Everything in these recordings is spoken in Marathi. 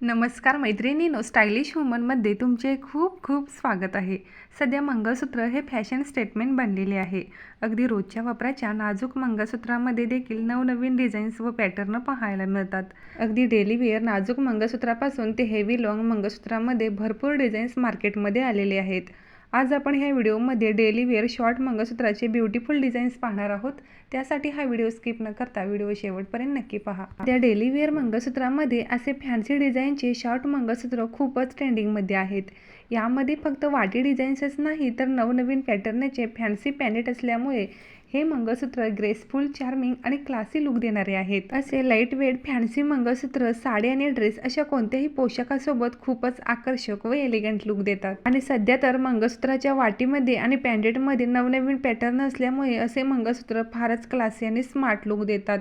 नमस्कार मैत्रिणीनो स्टायलिश वुमनमध्ये तुमचे खूप खूप स्वागत आहे. सध्या मंगळसूत्र हे फॅशन स्टेटमेंट बनलेले आहे. अगदी रोजच्या वापराच्या नाजूक मंगळसूत्रामध्ये देखील नवनवीन डिझाईन्स व पॅटर्न पाहायला मिळतात. अगदी डेली वेअर नाजूक मंगळसूत्रापासून ते हेवी लॉंग मंगळसूत्रामध्ये भरपूर डिझाईन्स मार्केटमध्ये आलेले आहेत. आज आपण ह्या व्हिडिओमध्ये डेली वेअर शॉर्ट मंगळसूत्राचे ब्युटिफुल डिझाईन्स पाहणार आहोत. त्यासाठी हा व्हिडिओ स्किप न करता व्हिडिओ शेवटपर्यंत नक्की पहा. त्या डेली वेअर मंगळसूत्रामध्ये असे फॅन्सी डिझाईनचे शॉर्ट मंगळसूत्र खूपच ट्रेंडिंगमध्ये आहेत. यामध्ये फक्त वाटी डिझाईन्सच नाही तर नवनवीन पॅटर्नचे फॅन्सी पॅनेट असल्यामुळे हे मंगळसूत्र ग्रेसफुल चार्मिंग आणि क्लासी लुक देणारे आहेत. असे light weight fancy mangalsutra sari आणि ड्रेस अशा कोणत्याही पोशाखासोबत खूपच आकर्षक व एलिगंट लुक देतात. आणि सध्या तर मंगळसूत्राच्या वाटीमध्ये आणि पॅन्डेटमध्ये नवनवीन पॅटर्न असल्यामुळे असे मंगळसूत्र फारच क्लासी आणि स्मार्ट लुक देतात.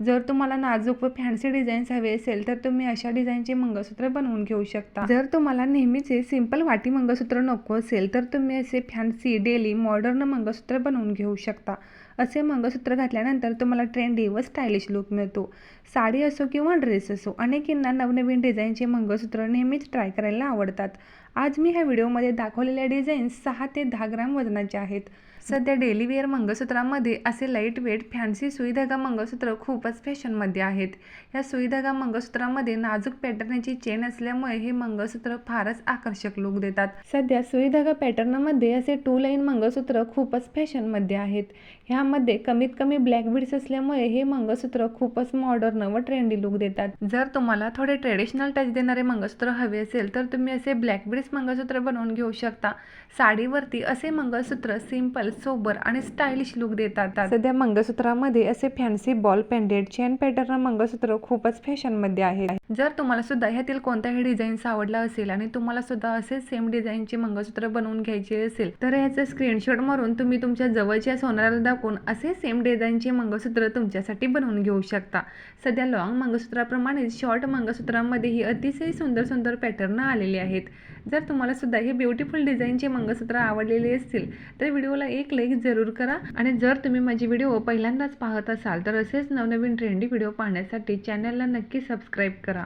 जर तुम्हाला नाजूक व फॅन्सी डिझाईन्स हवे असेल तर तुम्ही अशा डिझाईनचे मंगळसूत्र बनवून घेऊ शकता. जर तुम्हाला नेहमीचे सिंपल वाटी मंगळसूत्र नको असेल तर तुम्ही असे फॅन्सी डेली मॉडर्न मंगळसूत्र बनवून घेऊ शकता. असे मंगळसूत्र घातल्यानंतर तुम्हाला ट्रेंडी व स्टायलिश लुक मिळतो. साडी असो किंवा ड्रेस असो अनेकींना नवनवीन डिझाईनचे मंगळसूत्र नेहमीच ट्राय करायला आवडतात. आज मी ह्या व्हिडिओमध्ये दाखवलेल्या डिझाईन्स सहा ते दहा ग्राम वजनाचे आहेत. सध्या डेली वेअर मंगळसूत्रामध्ये असे लाइट वेट फॅन्सी सुईधागा मंगळसूत्र खूपच फॅशनमध्ये आहेत. या सुईधागा मंगळसूत्रामध्ये नाजूक पॅटर्नची चेन असल्यामुळे हे मंगळसूत्र फारच आकर्षक लुक देतात. सध्या सुईधागा पॅटर्नमध्ये असे टू लाईन मंगळसूत्र खूपच फॅशनमध्ये आहेत. ह्या यामध्ये कमीत कमी ब्लॅक बीड्स असल्यामुळे हे मंगळसूत्र खूपच मॉडर्न व ट्रेंडी लुक देतात. जर तुम्हाला थोडे ट्रेडिशनल टच देणारे मंगळसूत्र हवे असेल तर तुम्ही असे ब्लॅक बीड्स मंगळसूत्र बनवून घेऊ शकता. साडीवरती असे मंगळसूत्र सिंपल सोबर आणि स्टायलिश लुक देतात. सध्या मंगळसूत्रामध्ये असे fancy ball pendant chain pattern mangalsutra खूपच फॅशनमध्ये आहे जर तुम्हाला सुद्धा ह्यातील कोणताही डिझाईन्स आवडला असेल आणि तुम्हाला सुद्धा असे सेम डिझाईनचे मंगळसूत्र बनवून घ्यायचे असेल तर ह्याचं स्क्रीनशॉट मारून तुम्ही तुमच्या जवळच्या सोनाराला दाखवून असे सेम डिझाईनचे मंगळसूत्र तुमच्यासाठी बनवून घेऊ शकता. सध्या लॉंग मंगळसूत्राप्रमाणेच शॉर्ट मंगळसूत्रामध्येही अतिशय सुंदर सुंदर पॅटर्न आलेले आहेत. जर तुम्हाला सुद्धा हे ब्युटिफुल डिझाईनचे मंगळसूत्र आवडलेले असतील तर व्हिडिओला एक लाईक जरूर करा. आणि जर तुम्ही माझी व्हिडिओ पहिल्यांदाच पाहत असाल तर असेच नवनवीन ट्रेंडी व्हिडिओ पाहण्यासाठी चॅनलला नक्की सबस्क्राईब करा.